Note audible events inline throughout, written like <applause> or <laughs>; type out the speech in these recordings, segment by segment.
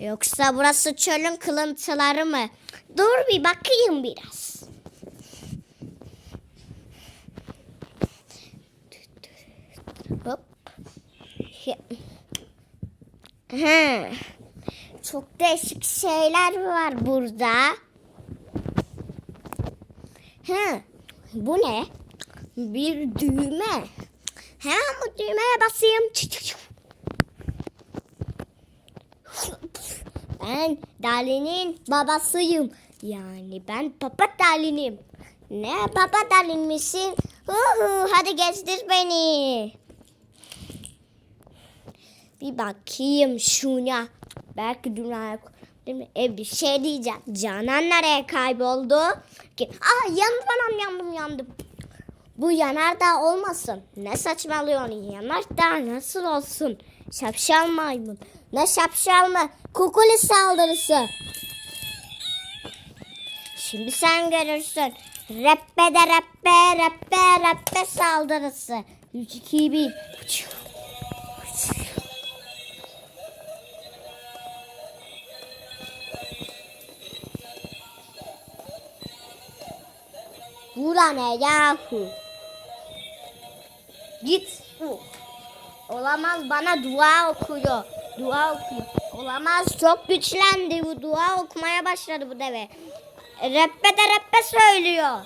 Yoksa burası çölün kılıntıları mı? Dur bir bakayım biraz. Hop. He. Çok değişik şeyler var burada. He. Bu ne? Bir düğme. Hemen bu düğmeye basayım. Çık çık çık. Ben Dali'nin babasıyım. Yani ben Papa Dali'nim. Ne Papa Dalin misin? Hu hu, hadi gezdir beni. Bir bakayım şuna. Belki dünyaya değil mi? E bir şey diyeceğim. Canan nereye kayboldu? Ki, ah yandım anam yandım yandım. Bu yanardağ olmasın. Ne saçmalıyorsun? Yanardağ nasıl olsun? Şapşal maymun. Ne şapşal mı? Kukuli saldırısı. Şimdi sen görürsün. Reppe de reppe reppe reppe saldırısı. 3 2 1. Bura ne yahu? Git. Olamaz bana dua okuyor. Dua okuyor. Olamaz çok güçlendi bu dua okumaya başladı bu deve. Reppe de reppe söylüyor.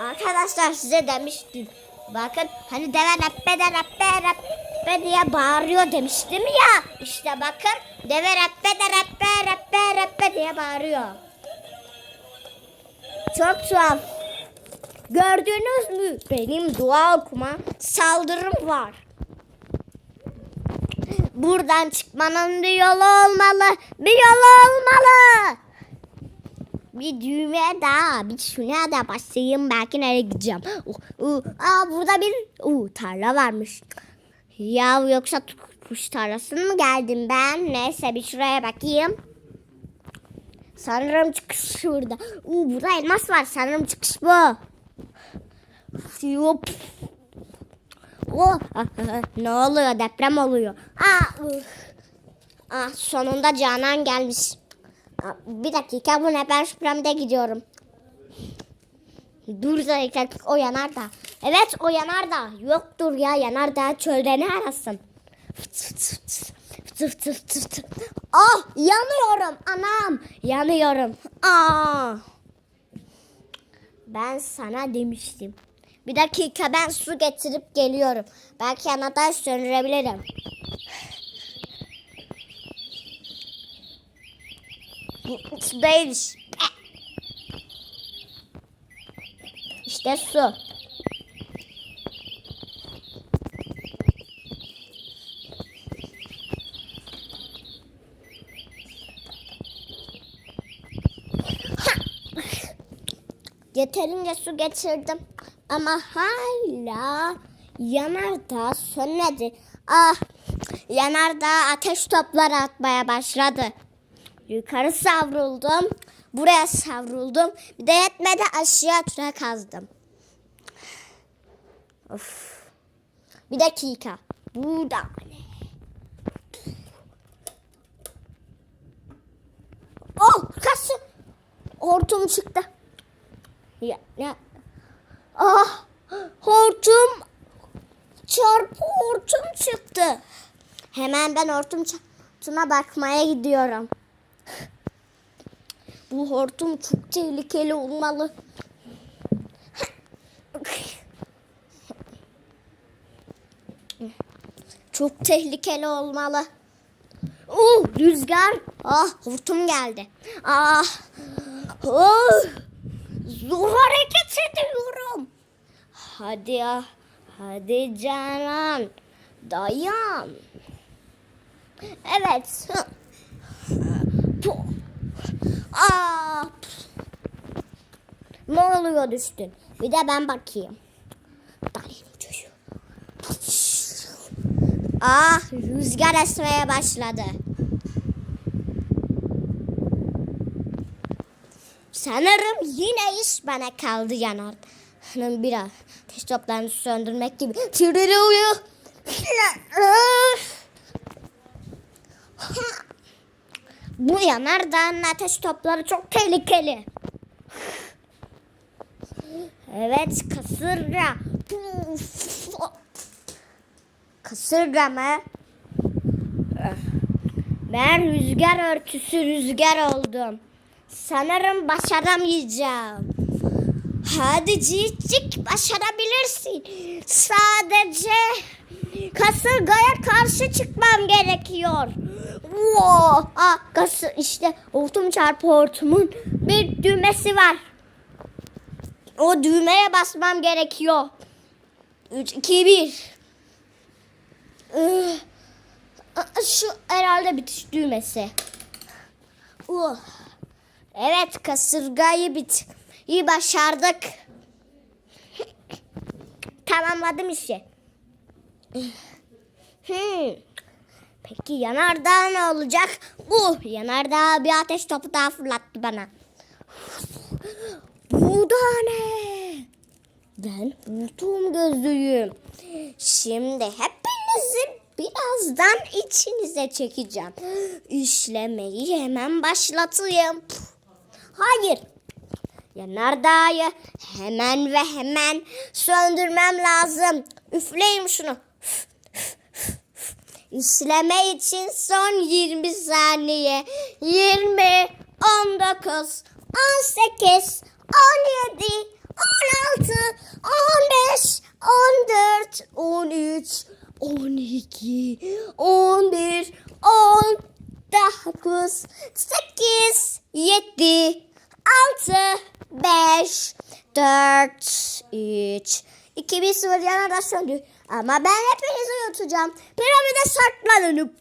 Arkadaşlar size demiştim. Bakın hani deve reppe de reppe reppe diye bağırıyor demiştim ya. İşte bakın deve reppe de reppe reppe reppe diye bağırıyor. Çok tuhaf. Gördünüz mü? Benim dua okuma saldırım var. Buradan çıkmanın bir yolu olmalı. Bir yolu olmalı. Bir düğme daha. Bir şuna da basayım. Belki nereye gideceğim. Uh, uh. Aa, burada bir uh, tarla varmış. Ya yoksa kuş tarlasına mı geldim ben? Neyse bir şuraya bakayım. Sanırım çıkış şurada. Uh, burada elmas var. Sanırım çıkış bu. Yup. Oh, <laughs> ne oluyor? Deprem oluyor. Aa, ıh. ah, sonunda Canan gelmiş. Aa, bir dakika bu ne? Ben şu piramide gidiyorum. Dur dakika o yanar da. Evet o yanar da. Yoktur ya yanar da çölde ne arasın? Ah yanıyorum anam. Yanıyorum. Aa. Ben sana demiştim. Bir dakika ben su getirip geliyorum. Belki anahtar söndürebilirim. Su değilmiş. İşte su. Yeterince su getirdim. Ama hala yanardağ sönmedi. Ah yanardağ ateş topları atmaya başladı. Yukarı savruldum. Buraya savruldum. Bir de yetmedi aşağı tura kazdım. Of. Bir dakika. Burada ne? Oh kası. Hortum çıktı. Ya, ya. Ah hortum çarpı hortum çıktı. Hemen ben hortum çarptığına bakmaya gidiyorum. Bu hortum çok tehlikeli olmalı. Çok tehlikeli olmalı. Oh rüzgar. Ah hortum geldi. Ah. Oh. Zor hareket ediyorum. Hadi ya. Hadi Canan. Dayan. Evet. Aa. Ne oluyor düştün? Bir de ben bakayım. Ah rüzgar esmeye başladı. Sanırım yine iş bana kaldı yanar. Hanım biraz ateş toplarını söndürmek gibi. Tırırıyor. Bu yanardağın ateş topları çok tehlikeli. Evet kasırga. Kasırga mı? Ben rüzgar örtüsü rüzgar oldum. Sanırım başaramayacağım. Hadi cicik başarabilirsin. Sadece kasırgaya karşı çıkmam gerekiyor. Wow. Ah, kasır işte hortum çarpı hortumun bir düğmesi var. O düğmeye basmam gerekiyor. 3, 2, 1. Şu herhalde bitiş düğmesi. Uh. Evet kasırgayı bit. İyi başardık. Tamamladım işi. Hmm. Peki yanardağ ne olacak? Bu yanardağ bir ateş topu daha fırlattı bana. Bu da ne? Ben hortum gözlüyüm. Şimdi hepinizi birazdan içinize çekeceğim. İşlemeyi hemen başlatayım. Hayır. Yanardağı hemen ve hemen söndürmem lazım. Üfleyin şunu. İşleme için son 20 saniye. 20, 19, 18, 17, 16, 15, 14, 13, 12, 11, 10, 9, 8, 7, 4, 3, 2, 1, 0 yanarda söndü. Ama ben hepinizi yutacağım. Piramide saklanın.